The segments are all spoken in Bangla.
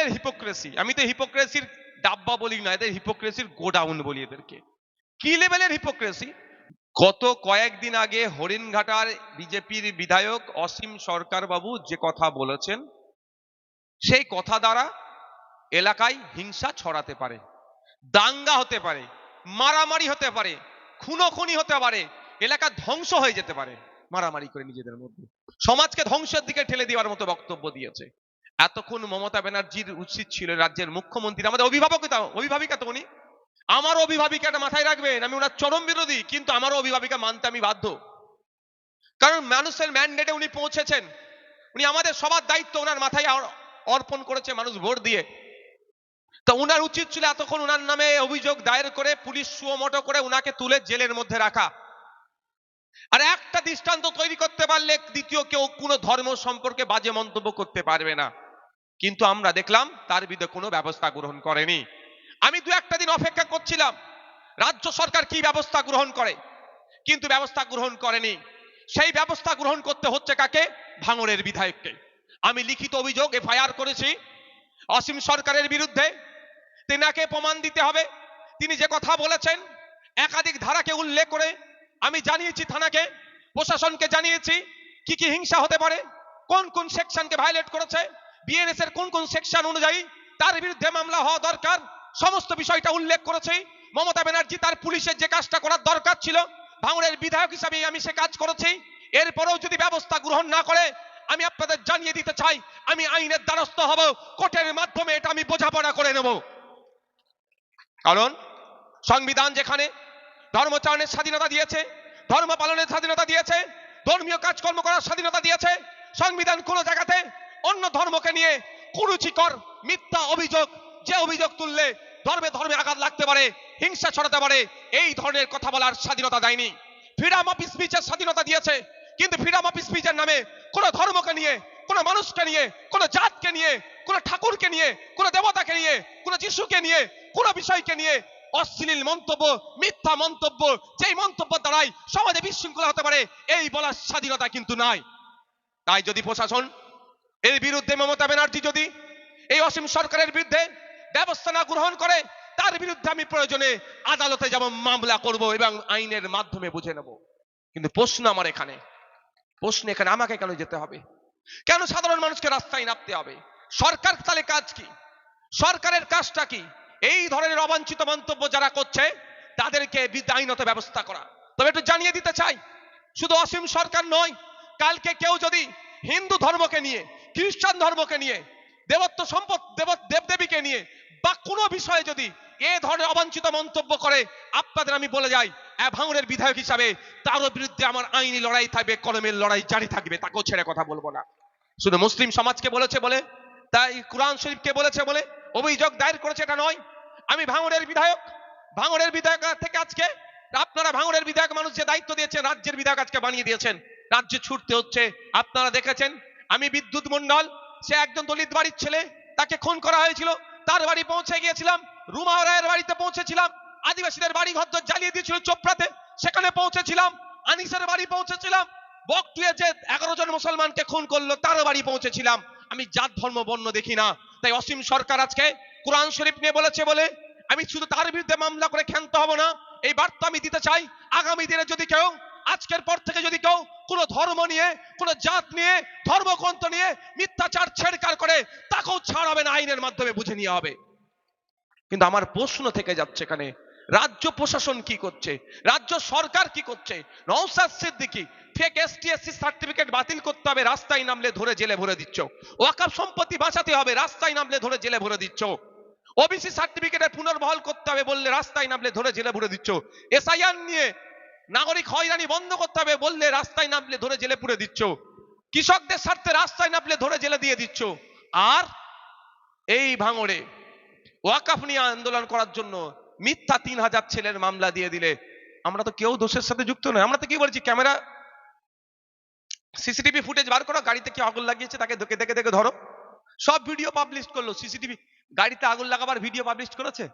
লেভেলের হিপোক্রেসি আমি তো হিপোক্রেসির ডাব্বা বলি না, এদের হিপোক্রেসির গোডাউন বলি এদেরকে। কি লেভেলের হিপোক্রেসি গত কয়েকদিন আগে হরিণঘাটার বিজেপির বিধায়ক অসীম সরকার বাবু যে কথা বলেছেন, সেই কথা দ্বারা এলাকায় হিংসা ছড়াতে পারে, দাঙ্গা হতে পারে, মারামারি হতে পারে, খুনোখুনি হতে পারে, এলাকা ধ্বংস হয়ে যেতে পারে, মারামারি করে নিজেদের মধ্যে। সমাজকে ধ্বংসের দিকে ঠেলে দেওয়ার মতো বক্তব্য দিয়েছে। এতক্ষণ মমতা ব্যানার্জির উচিত ছিল রাজ্যের মুখ্যমন্ত্রী। আমাদের অভিভাবকতা, অভিভাবিকা তো উনি। আমার অভিভাবিকাটা মাথায় রাখবেন, আমি ওনার চরম বিরোধী, কিন্তু আমার অভিভাবিকা মানতে আমি বাধ্য। কারণ মানুষের ম্যান্ডেটে উনি পৌঁছেছেন। উনি আমাদের সবার দায়িত্ব ওনার মাথায় অর্পণ করেছে, মানুষ ভোট দিয়ে। তো উনার উচিত ছিল এতক্ষণ উনার নামে অভিযোগ দায়ের করে পুলিশ সুমোটো করে উনাকে তুলে জেলের মধ্যে রাখা। আর একটা দৃষ্টান্ত তৈরি করতে পারলে দ্বিতীয় কেউ কোনো ধর্ম সম্পর্কে বাজে মন্তব্য করতে পারবে না। কিন্তু আমরা দেখলাম তার বিরুদ্ধে কোনো ব্যবস্থা গ্রহণ করেনি। আমি দু একটা দিন অপেক্ষা করছিলাম, রাজ্য সরকার কি ব্যবস্থা গ্রহণ করে? কিন্তু ব্যবস্থা গ্রহণ করেনি। সেই ব্যবস্থা গ্রহণ করতে হচ্ছে কাকে? ভাঙড়ের বিধায়ককে। আমি লিখিত অভিযোগ এফআইআর করেছি, অসীম সরকারের বিরুদ্ধে। তেনাকে প্রমাণ দিতে হবে। তিনি যে কথা বলেছেন, একাধিক ধারাকে উল্লেখ করে আমি জানিয়েছি থানাকে, প্রশাসনকে জানিয়েছি, কি কি হিংসা হতে পারে, কোন কোন সেকশনকে ভায়োলেট করেছে বিএনএস এর কোন কোন সেকশন অনুযায়ী তার বিরুদ্ধে মামলা হওয়া দরকার? সমস্ত বিষয়টা উল্লেখ করেছি মমতা ব্যানার্জি, তার পুলিশের যে কাজটা করার দরকার ছিল ভাঙড়ের বিধায়ক হিসাবে আমি সে কাজ করেছি। এরপরেও যদি ব্যবস্থা গ্রহণ না করে, আমি আপনাদের জানিয়ে দিতে চাই, আমি আইনের দ্বারস্থ হব, কোর্টের মাধ্যমে এটা আমি বোঝাপড়া করে নেব। কারণ সংবিধান যেখানে ধর্মচারণের স্বাধীনতা দিয়েছে, ধর্ম পালনের স্বাধীনতা দিয়েছে, ধর্মীয় কাজকর্ম করার স্বাধীনতা দিয়েছে, সংবিধান কোন জায়গাতে অন্য ধর্মকে নিয়ে কুরুচিকর মিথ্যা অভিযোগ, যে অভিযোগ তুললে ধর্মে ধর্মে আঘাত লাগতে পারে, হিংসা ছড়াতে পারে, এই ধরনের কথা বলার স্বাধীনতা দেয়নি। ফ্রিডম অফ স্পিচের স্বাধীনতা দিয়েছে, কিন্তু ফ্রিডম অফ স্পিচের নামে কোন ধর্মকে নিয়ে, কোন মানুষকে নিয়ে, কোন জাতকে নিয়ে, কোন ঠাকুরকে নিয়ে, কোন দেবতাকে নিয়ে, কোন যিশুকে নিয়ে, কোন বিষয়কে নিয়ে অশ্লীল মন্তব্য, মিথ্যা মন্তব্য, যেই মন্তব্য দ্বারাই সমাজে বিশৃঙ্খলা হতে পারে, এই বলার স্বাধীনতা কিন্তু নাই। তাই যদি প্রশাসন এর বিরুদ্ধে মমতা ব্যানার্জি যদি এই অসীম সরকারের বিরুদ্ধে ব্যবস্থা না গ্রহণ করে, তার বিরুদ্ধে আমি প্রয়োজনে আদালতে যাব, মামলা করব এবং আইনের মাধ্যমে বুঝে নেব। কিন্তু প্রশ্ন আমার এখানে, প্রশ্ন এখানে আমাকে কেন যেতে হবে? কেন সাধারণ মানুষকে রাস্তায় নামতে হবে? সরকার তাহলে কাজ কি? সরকারের কাজটা কি? এই ধরনের অবাঞ্ছিত মন্তব্য যারা করছে, তাদেরকে আইনত ব্যবস্থা করা। তবে একটু জানিয়ে দিতে চাই, শুধু অসীম সরকার নয়, কালকে কেউ যদি হিন্দু ধর্মকে নিয়ে খ্রিস্টান ধর্মকে নিয়ে, দেবত্ব সম্পদ, দেব, দেবদেবীকে নিয়ে, বা কোনো বিষয়ে যদি এ ধরনের অবাঞ্ছিত মন্তব্য করে, আপনাদের আমি বলে যাই ভাঙড়ের বিধায়ক হিসাবে তারও বিরুদ্ধে আমার আইনি লড়াই থাকবে, কলমের লড়াই জারি থাকবে, তাকেও ছেড়ে কথা বলব না। শুধু মুসলিম সমাজকে বলেছে বলে, তাই কোরআন শরীফকে বলেছে বলে অভিযোগ দায়ের করেছে এটা নয়। আমি ভাঙড়ের বিধায়ক ভাঙড়ের বিধায়ক থেকে আজকে, আপনারা ভাঙড়ের বিধায়ক মানুষ যে দায়িত্ব দিয়েছেন, রাজ্যের বিধায়ক আজকে বানিয়ে দিয়েছেন। রাজ্যে ছুটতে হচ্ছে, আপনারা দেখেছেন আমি বিদ্যুৎ মন্ডল সে একজন দলিত বাড়ির ছেলে, তাকে খুন করা হয়েছিল। তার বাড়ি পৌঁছে গিয়েছিলাম, রুমা রায়ের বাড়িতে পৌঁছেছিলাম। আদিবাসীদের বাড়ি ঘর জ্বালিয়ে দিয়েছিল চোপড়াতে, সেখানে পৌঁছেছিলাম, আনিসের বাড়ি পৌঁছেছিলাম। বকটুয়ে যে এগারো জন মুসলমানকে খুন করল, তার বাড়ি পৌঁছেছিলাম। আমি জাত, ধর্ম, বর্ণ দেখি না। তাই অসীম সরকার আজকে কোরআন শরীফ নিয়ে বলেছে বলে, আমি শুধু তার বিরুদ্ধে মামলা করে ক্ষান্ত হব না। এই বার্তা আমি দিতে চাই। আগামী দিনে যদি কেউ আজকের পর থেকে যদি কেউ কোনো ধর্ম নিয়ে, কোনো জাত নিয়ে, ধর্মগ্রন্থ নিয়ে মিথ্যাচার, ছেড়কার করে, তাকেও ছাড়াবে না আইনের মাধ্যমে বুঝে নিয়ে হবে। কিন্তু আমার প্রশ্ন থেকে যাচ্ছে এখানে, রাজ্য প্রশাসন কি করছে? রাজ্য সরকার কি করছে? Naushad Siddiqui fake STSC certificate বাতিল করতে হবে, রাস্তায় নামলে ধরে জেলে ভরে দিচ্ছ। ওয়াকাফ সম্পত্তি বাঁচাতে হবে, রাস্তায় নামলে ধরে জেলে ভরে দিচ্ছ। ওবিসি সার্টিফিকেটের পুনর্বহাল করতে হবে বললে রাস্তায় নামলে ধরে জেলে ভরে দিচ্ছ। এসআইআর নিয়ে নাগরিক হয়রানি বন্ধ করতে হবে বললে রাস্তায় নামলে ধরে জেলে পুরে দিচ্ছ। কৃষকদের স্বার্থে রাস্তায় নামলে ধরে জেলে দিয়ে দিচ্ছ। আর এই ভাঙড়ে ওয়াকাফ নিয়ে আন্দোলন করার জন্য মিথ্যা তিন হাজার ছেলের মামলা দিয়ে দিলে। আমরা তো কেউ দোষের সাথে যুক্ত নয়। আমরা তো কি বলছি, ক্যামেরা, সিসিটিভি ফুটেজ বার করো, গাড়িতে কি আগুন লাগিয়েছে তাকে দেখে দেখে দেখে ধরো। সব ভিডিও পাবলিশ করল, সিসিটিভি, গাড়িতে আগুন লাগাবার ভিডিও পাবলিশ করেছে?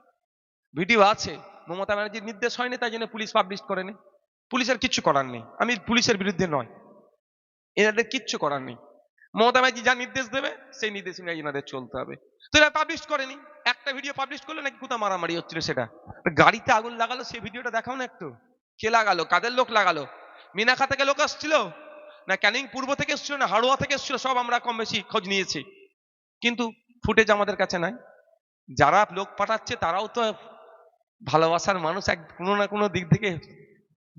ভিডিও আছে, মমতা ব্যানার্জির নির্দেশ হয়নি, তাই জন্য পুলিশ পাবলিশ করেনি। পুলিশের কিচ্ছু করার নেই। আমি পুলিশের বিরুদ্ধে নয়। এনাদের কিচ্ছু করার নেই। মমতা ব্যানার্জি যা নির্দেশ দেবে, সেই নির্দেশ অনুযায়ী এনাদের চলতে হবে। তো এরা পাবলিশ করেনি। একটা ভিডিও পাবলিশ করল, নাকি কোথাও মারামারি হচ্ছিল সেটা। গাড়িতে আগুন লাগালো, সেই ভিডিওটা দেখাও না একটু। কে লাগালো? কাদের লোক লাগালো? মিনাখা থেকে লোক আসছিল? না ক্যানিং পূর্ব থেকে এসছিল, না হাড়ুয়া থেকে এসছিল? সব আমরা কম বেশি খোঁজ নিয়েছি। কিন্তু ফুটেজ আমাদের কাছে নাই। যারা লোক পাঠাচ্ছে, তারাও তো ভালোবাসার মানুষ। এক কোনো না কোনো দিক থেকে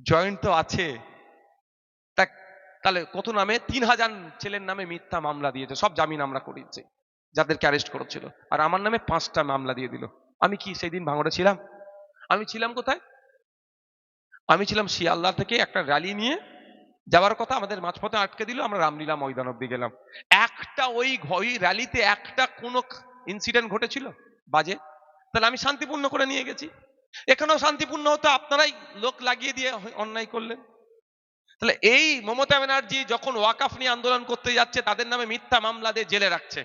জয়েন্ট তো আছে। তাহলে কত নামে? তিন হাজার ছেলের নামে মিথ্যা মামলা দিয়েছে। সব জামিন আমরা করিয়েছি যাদেরকে অ্যারেস্ট করেছিল। আর আমার নামে পাঁচটা মামলা দিয়ে দিল। আমি কি সেই দিন ভাঙড়ে ছিলাম? আমি ছিলাম কোথায়? আমি ছিলাম শিয়ালদা থেকে একটা র্যালি নিয়ে। যাওয়ার কথা আমাদের মাঝপথে আটকে দিল। আমরা রামলীলা ময়দান অব্দি গেলাম। একটা ওই ওই র্যালিতে একটা কোনো ইনসিডেন্ট ঘটেছিল? বাজে? তাহলে আমি শান্তিপূর্ণ করে নিয়ে গেছি। এখানেও শান্তিপূর্ণ হতো, আপনারাই লোক লাগিয়ে দিয়ে অন্যায় করলেন। তাহলে এই মমতা ব্যানার্জি যখন ওয়াকাফ নিয়ে আন্দোলন করতে যাচ্ছে, তাদের নামে মিথ্যা মামলা দিয়ে জেলে রাখছে।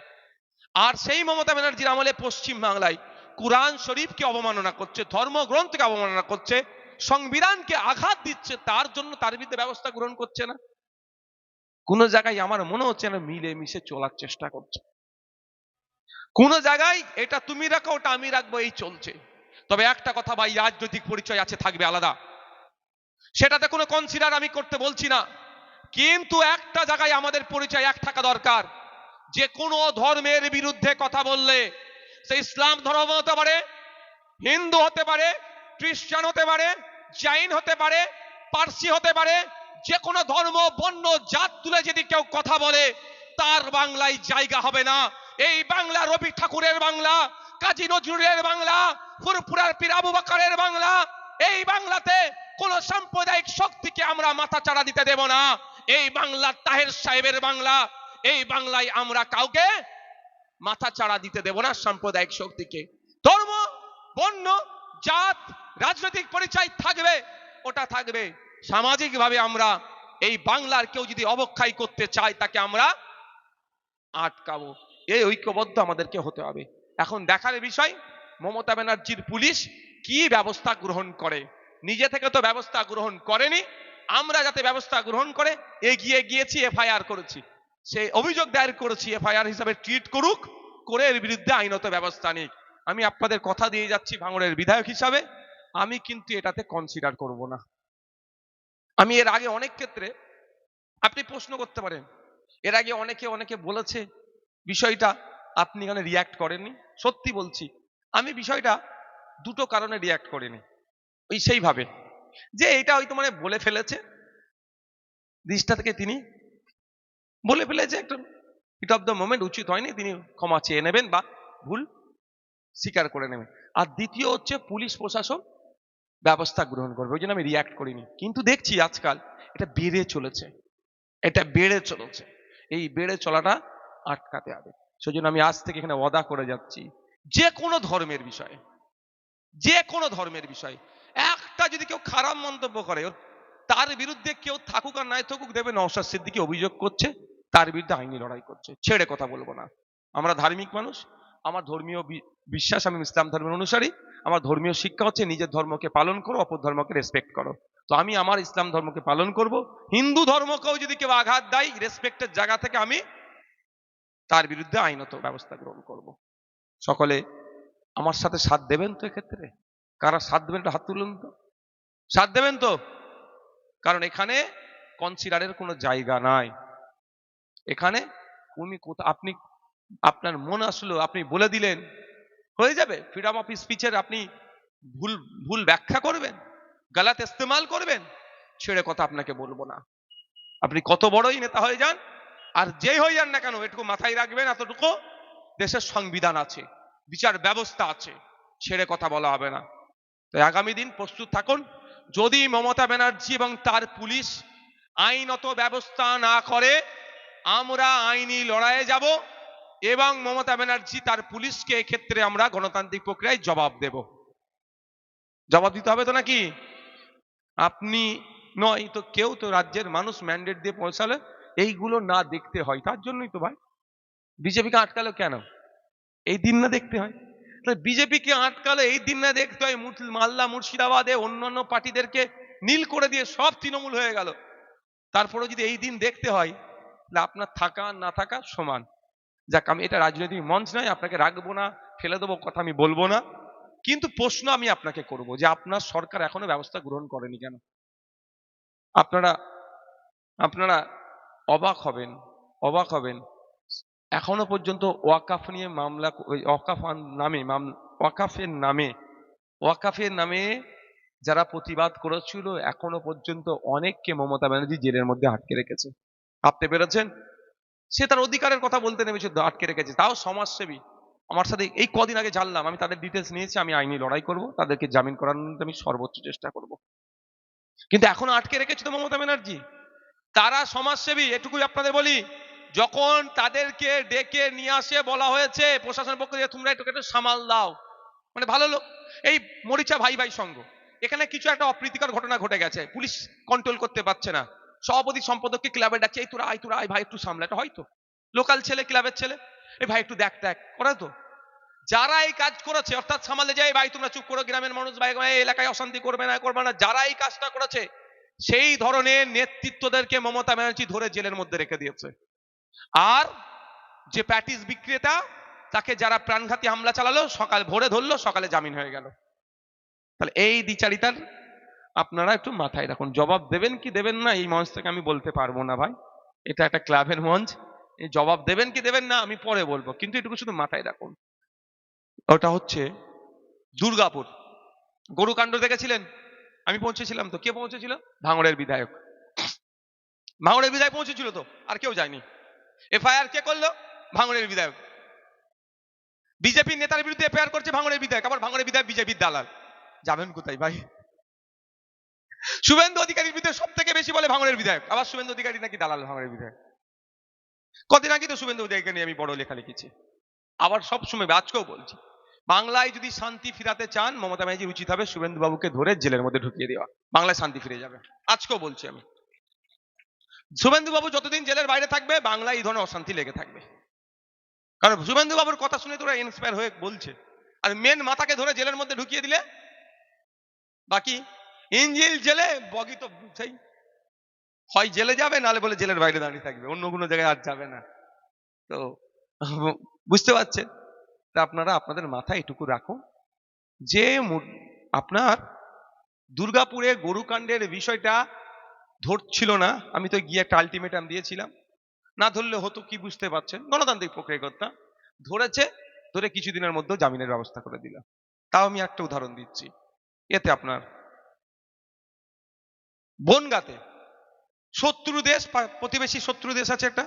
আর সেই মমতা ব্যানার্জির আমলে পশ্চিম বাংলায় কুরআন শরীফকে অবমাননা করছে, ধর্মগ্রন্থকে অবমাননা করছে, সংবিধানকে আঘাত দিচ্ছে, তার জন্য তার বিরুদ্ধে ব্যবস্থা গ্রহণ করছে না। কোন জায়গায় আমার মনে হচ্ছে না মিলে মিশে চলার চেষ্টা করছে। কোন জায়গায় এটা তুমি রাখো, ওটা আমি রাখব, এই চলছে। তবে একটা কথা ভাই, রাজনৈতিক পরিচয় আছে, থাকবে আলাদা। সেটাতে কোনো কনসিডার আমি করতে বলছি না। কিন্তু একটা জায়গায় আমাদের পরিচয় এক থাকা দরকার। যে কোনো ধর্মের বিরুদ্ধে কথা বললে, সে ইসলাম ধর্ম হতে পারে, হিন্দু হতে পারে, খ্রিস্টান হতে পারে, জৈন হতে পারে, পার্সি হতে পারে, যে কোনো ধর্ম বন্য জাত তুলে যদি কেউ কথা বলে, তার বাংলায় জায়গা হবে না। এই বাংলা রবি ঠাকুরের বাংলা, কাজী নজরুলের বাংলা ফুরপুরার পীর আবু বাকারের বাংলা, এই বাংলাতে কোন সাম্প্রদায়িক শক্তিকে আমরা মাথা চাড়া দিতে দেব না। এই বাংলা তাহের সাহেবের বাংলা, এই বাংলায় আমরা কাউকে মাথা চাড়া দিতে দেব না সাম্প্রদায়িক শক্তিকে। ধর্ম, বর্ণ, জাত, রাজনৈতিক পরিচয় থাকবে, ওটা থাকবে। সামাজিকভাবে আমরা এই বাংলার কেউ যদি অবক্ষয় করতে চায়, তাকে আমরা আটকাবো। এই ঐক্যবদ্ধ আমাদেরকে হতে হবে। এখন দেখার বিষয় মমতা ব্যানার্জির পুলিশ কি ব্যবস্থা গ্রহণ করে? নিজে থেকে তো ব্যবস্থা গ্রহণ করেনি, আমরা যাতে ব্যবস্থা গ্রহণ করে, এগিয়ে গিয়েছি, এফআইআর করেছি। সে অভিযোগ দায়ের করেছি, এফআইআর হিসাবে ট্রিট করুক, করে এর বিরুদ্ধে আইনত ব্যবস্থা নিক। আমি আপনাদের কথা দিয়ে যাচ্ছি ভাঙড়ের বিধায়ক হিসাবে, আমি কিন্তু এটাতে কনসিডার করব না। আমি এর আগে অনেক ক্ষেত্রে, আপনি প্রশ্ন করতে পারেন, এর আগে অনেকে অনেকে বলেছে, বিষয়টা আপনি এখানে রিয়াক্ট করেননি। সত্যি বলছি আমি বিষয়টা দুটো কারণে রিয়াক্ট করিনি। ওই সেইভাবে। যে এটা হয়তো মানে বলে ফেলেছে। দিশটা থেকে তিনি বলে ফেলেছে একটা হিট অফ দ্য মোমেন্ট উচিত হয়নি, তিনি ক্ষমা চেয়ে নেবেন বা ভুল স্বীকার করে নেবেন। আর দ্বিতীয় হচ্ছে পুলিশ প্রশাসন ব্যবস্থা গ্রহণ করবে, ওই জন্য আমি রিয়াক্ট করিনি। কিন্তু দেখছি আজকাল এটা বেড়ে চলেছে। এটা বেড়ে চলেছে। এই বেড়ে চলাটা আটকাতে হবে। সেজন্য আমি আজ থেকে এখানে ওয়াদা করে যাচ্ছি। যে কোনো ধর্মের বিষয়ে, যে কোনো ধর্মের বিষয়। একটা যদি কেউ খারাপ মন্তব্য করে তার বিরুদ্ধে কেউ থাকুক আর নাই থাকুক দেবে নওশাদ সিদ্দিকি অভিযোগ করছে, তার বিরুদ্ধে আইনি লড়াই করছে। ছেড়ে কথা বলব না। আমরা ধার্মিক মানুষ, আমার ধর্মীয় বিশ্বাস আমি ইসলাম ধর্মের অনুসারী, আমার ধর্মীয় শিক্ষা হচ্ছে নিজের ধর্মকে পালন করো, অপর ধর্মকে রেসপেক্ট করো। তো আমি আমার ইসলাম ধর্মকে পালন করব, হিন্দু ধর্মকেও যদি কেউ আঘাত দেয় রেসপেক্টের জায়গা থেকে আমি তার বিরুদ্ধে আইনত ব্যবস্থা গ্রহণ করব। সকলে, আমার সাথে সাথ দেবেন তো এক্ষেত্রে? কারা সাথ দেবেন হাত তুলুন তো। সাথ দেবেন তো? কারণ এখানে কনসিডারের কোনো জায়গা নাই। এখানে উনি কোথা, আপনি, আপনার মন আসলো, আপনি বলে দিলেন। হয়ে যাবে। ফ্রিডম অফ স্পিচের আপনি ভুল ভুল ব্যাখ্যা করবেন, গালাত ইস্তেমাল করবেন, ছেড়ে কথা আপনাকে বলব না। আপনি কত বড়ই নেতা হয়ে যান, আর যেই হয়ে যান না কেন, এটুকু মাথায় রাখবেন এতটুকু। দেশের সংবিধান আছে, বিচার ব্যবস্থা আছে, ছেড়ে কথা বলা হবে না। তো আগামী দিন প্রস্তুত থাকুন, যদি মমতা ব্যানার্জি এবং তার পুলিশ আইনত ব্যবস্থা না করে, আমরা আইনি লড়াইয়ে যাব এবং মমতা ব্যানার্জি তার পুলিশকে এক্ষেত্রে আমরা গণতান্ত্রিক প্রক্রিয়ায় জবাব দেব। জবাব দিতে হবে তো নাকি? আপনি নয়, তো কেউ তো রাজ্যের মানুষ ম্যান্ডেট দিয়ে পৌঁছালে এইগুলো না দেখতে হয়, তার জন্যই তো ভাই। বিজেপিকে আটকালো কেন? এই দিন না দেখতে হয়। তাহলে বিজেপিকে আটকালো, এই দিন না দেখতে হয় মালদা, মুর্শিদাবাদে অন্যান্য পার্টিদেরকে নীল করে দিয়ে সব তৃণমূল হয়ে গেল। তারপরে যদি এই দিন দেখতে হয়, তাহলে আপনার থাকা না থাকা সমান। যাক, আমি এটা রাজনৈতিক মঞ্চ নয়, আপনাকে রাখব না, ফেলে দেবো কথা আমি বলব না। কিন্তু প্রশ্ন আমি আপনাকে করব যে আপনার সরকার এখনও ব্যবস্থা গ্রহণ করেনি কেন? আপনারা আপনারা অবাক হবেন অবাক হবেন এখনও পর্যন্ত ওয়াকাফ নিয়ে মামলা ওয়াকাফ নামে ওয়াকাফের নামে ওয়াকাফের নামে যারা প্রতিবাদ করেছিল, এখনও পর্যন্ত অনেককে মমতা ব্যানার্জি জেলের মধ্যে আটকে রেখেছে। ভাবতে পেরেছেন? সে তার অধিকারের কথা বলতে নেমেছে আটকে রেখেছে। তাও সমাজসেবী। আমার সাথে এই কদিন আগে জানলাম, আমি তাদের ডিটেলস নিয়েছি, আমি আইনি লড়াই করব, তাদেরকে জামিন করানোর আমি সর্বোচ্চ চেষ্টা করব। কিন্তু এখনও আটকে রেখেছে তো মমতা ব্যানার্জি। তারা সমাজসেবী, এটুকুই আপনাদের বলি। যখন তাদেরকে ডেকে নিয়ে আসে, বলা হয়েছে, প্রশাসনের পক্ষ থেকে তোমরা একটু একটু সামাল দাও। মানে ভালো লোক। এই মরিচা ভাই ভাই সঙ্গ। এখানে কিছু একটা অপ্রীতিকর ঘটনা ঘটে গেছে। পুলিশ কন্ট্রোল করতে পারছে না। সভাপতি সম্পাদককে ক্লাবে ডাকছে, এই তোরা আয় তোরা আয় ভাই একটু সামলা। এটা হয়তো। লোকাল ছেলে ক্লাবের ছেলে। এই ভাই একটু দেখ দেখ, করে তো। যারা এই কাজ করেছে, অর্থাৎ সামালে যায় ভাই, তোমরা চুপ করো, গ্রামের মানুষ, ভাই এলাকায় অশান্তি করবে না করবে না। যারা এই কাজটা করেছে, সেই ধরনের নেতৃত্বদেরকে মমতা ব্যানার্জি ধরে জেলের মধ্যে রেখে দিয়েছে। আর যে প্যাটিস বিক্রেতা, তাকে যারা প্রাণঘাতী হামলা চালালো, সকাল ভোরে ধরলো, সকালে জামিন হয়ে গেল। তাহলে এই দ্বিচারিতার আপনারা একটু মাথায় রাখুন। জবাব দেবেন কি দেবেন না, এই মঞ্চ থেকে আমি বলতে পারব না ভাই। এটা একটা ক্লাবের মঞ্চ। জবাব দেবেন কি দেবেন না, আমি পরে বলব। কিন্তু এটুকু শুধু মাথায় রাখুন। ওটা হচ্ছে দুর্গাপুর। গরুকাণ্ড দেখেছিলেন? আমি পৌঁছেছিলাম তো। কে পৌঁছেছিল? ভাঙড়ের বিধায়ক। ভাঙড়ের বিধায়ক পৌঁছেছিল তো, আর কেউ যায়নি। এফআইআর কে করল? ভাঙড়ের বিধায়ক। বিজেপির নেতার বিরুদ্ধে এফআইআর করছে ভাঙড়ের বিধায়ক, আবার ভাঙড়ের বিধায়ক বিজেপির দালাল। যাবেন কোথায় ভাই? শুভেন্দু অধিকারীর বিরুদ্ধে সব থেকে বেশি বলে ভাঙড়ের বিধায়ক। আবার শুভেন্দু অধিকারী নাকি দালাল ভাঙড়ের বিধায়ক? কদিন আগে তো শুভেন্দু অধিকারীকে নিয়ে আমি বড় লেখা লিখেছি। আবার সব সময় আজকেও বলছি। বাংলায় যদি শান্তি ফিরাতে চান, মমতা ব্যানার্জির উচিত হবে শুভেন্দু বাবুকে ধরে জেলের মধ্যে ঢুকিয়ে দেওয়া। বাংলায় শান্তি ফিরে যাবে। আজকেও বলছি আমি। শুভেন্দু বাবু যতদিন জেলের বাইরে থাকবে, বাংলায় এই ধরনের অশান্তি লেগে থাকবে। কারণ শুভেন্দু বাবুর কথা শুনে তোরা ইন্সপায়ার হয়ে বলছে। আর মেন মাথাকে ধরে জেলের মধ্যে ঢুকিয়ে দিলে? বাকি ইঞ্জিল জেলে, বগি তো সেই হয় জেলে যাবে, নালে বলে জেলের বাইরে দাঁড়িয়ে থাকবে। অন্য কোনো জায়গায় আর যাবে না। তো, বুঝতে পারছেন? আপনারা আপনাদের মাথায় এটুকু রাখুন। যে আপনার দুর্গাপুরে গরুকাণ্ডের বিষয়টা ধরছিল না, আমি তো গিয়ে একটা আলটিমেটাম দিয়েছিলাম। না ধরলে হতো, কি বুঝতে পারছেন? গণতান্ত্রিক প্রক্রিয়া ধরেছে, ধরে কিছুদিনের মধ্যে জামিনের ব্যবস্থা করে দিল। তাও আমি একটা উদাহরণ দিচ্ছি। এতে আপনার বনগাতে শত্রু দেশ প্রতিবেশী শত্রু দেশ আছে একটা?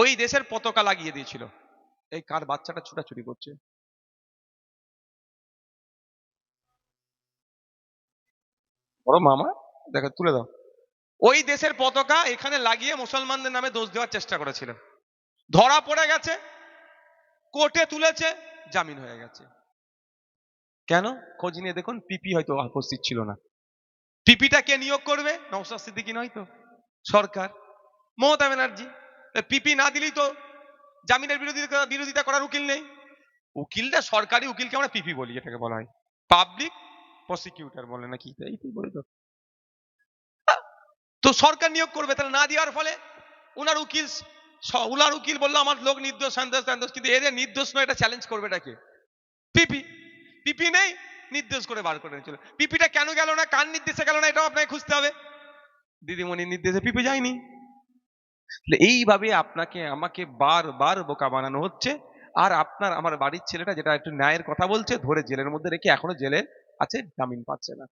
ওই দেশের পতাকা লাগিয়ে দিয়েছিল। এই কার বাচ্চাটা ছুটাছুটি করছে? বড় মামা? দেখো, তুলে দাও। ওই দেশের পতাকা এখানে লাগিয়ে মুসলমানদের নামে দোষ দেওয়ার চেষ্টা করেছিল। ধরা পড়ে গেছে, কোর্টে তুলেছে, জামিন হয়ে গেছে। কেন? খোঁজ নিয়ে দেখুন পিপি হয়তো উপস্থিত ছিল না। পিপিটা কে নিয়োগ করবে? নওশাদ সিদ্দিকী নয় তো, সরকার। মমতা ব্যানার্জি। পিপি না দিলেই তো জামিনের বিরোধিতা বিরোধিতা করার উকিল নেই। উকিলটা সরকারি উকিলকে আমরা পিপি বলি, এটাকে বলা হয়। পাবলিক প্রসিকিউটর বলে নাকি এই তো বলে তো। তো সরকার নিয়োগ করবে, তাহলে না দেওয়ার ফলে উনার উকিল উনার উকিল বলল, আমার লোক নির্দোষ সন্তোষ সন্তোষ কিন্তু এদের নির্দোষ নয়, এটা চ্যালেঞ্জ করবে এটাকে। পিপি পিপি নেই নির্দেশ করে বার করে চলে। পিপিটা কেন গেল না, কার নির্দেশে গেল না, এটাও আপনাকে খুঁজতে হবে। দিদিমণির নির্দেশে পিপি যায়নি। এইভাবে আপনাকে, আমাকে বারবার বোকা বানানো হচ্ছে, আর আপনার, আমার বাড়ির ছেলেটা যেটা একটু ন্যায়ের কথা বলছে, ধরে জেলের মধ্যে রেখে এখনও জেলে আছে, জামিন পাচ্ছে না।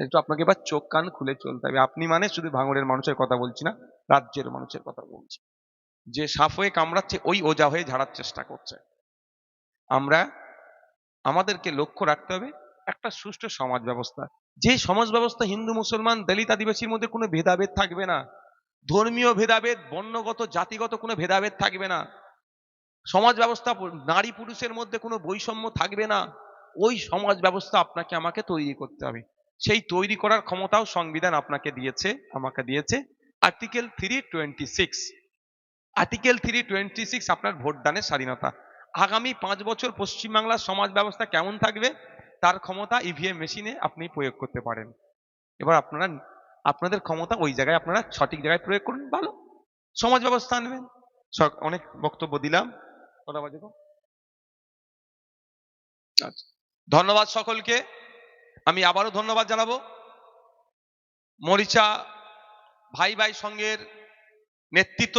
একটু আপনাকে এবার চোখ কান খুলে চলতে হবে। আপনি মানে শুধু ভাঙড়ের মানুষের কথা বলছি না, রাজ্যের মানুষের কথা বলছি। যে সাপ হয়ে কামড়াচ্ছে, ওই ওজা হয়ে ঝাড়ার চেষ্টা করছে। আমরা, আমাদেরকে লক্ষ্য রাখতে হবে, একটা সুষ্ঠু সমাজ ব্যবস্থা। যে সমাজ ব্যবস্থা হিন্দু, মুসলমান, দলিত আদিবাসীর মধ্যে কোনো ভেদাভেদ থাকবে না। ধর্মীয় ভেদাভেদ, বর্ণগত, জাতিগত কোনো ভেদাভেদ থাকবে না। সমাজ ব্যবস্থা, নারী পুরুষের মধ্যে কোনো বৈষম্য থাকবে না। ওই সমাজ ব্যবস্থা আপনাকে, আমাকে তৈরি করতে হবে। সেই তৈরি করার ক্ষমতাও সংবিধান আপনাকে দিয়েছে, আমাকে দিয়েছে। Article three twenty six article three twenty six আপনার ভোটদানের স্বাধীনতা। আগামী পাঁচ বছর পশ্চিমবাংলার সমাজ ব্যবস্থা কেমন থাকবে, তার ক্ষমতা ইভিএম মেশিনে আপনি প্রয়োগ করতে পারেন। এবার আপনারা, আপনাদের ক্ষমতা ওই জায়গায় আপনারা সঠিক জায়গায় প্রয়োগ করুন, ভালো। সমাজ ব্যবস্থা আনবেন। অনেক বক্তব্য দিলাম। কথা আচ্ছা। ধন্যবাদ সকলকে। আমি আবারও ধন্যবাদ জানাব। মরিচা ভাই ভাই সঙ্গের নেতৃত্ব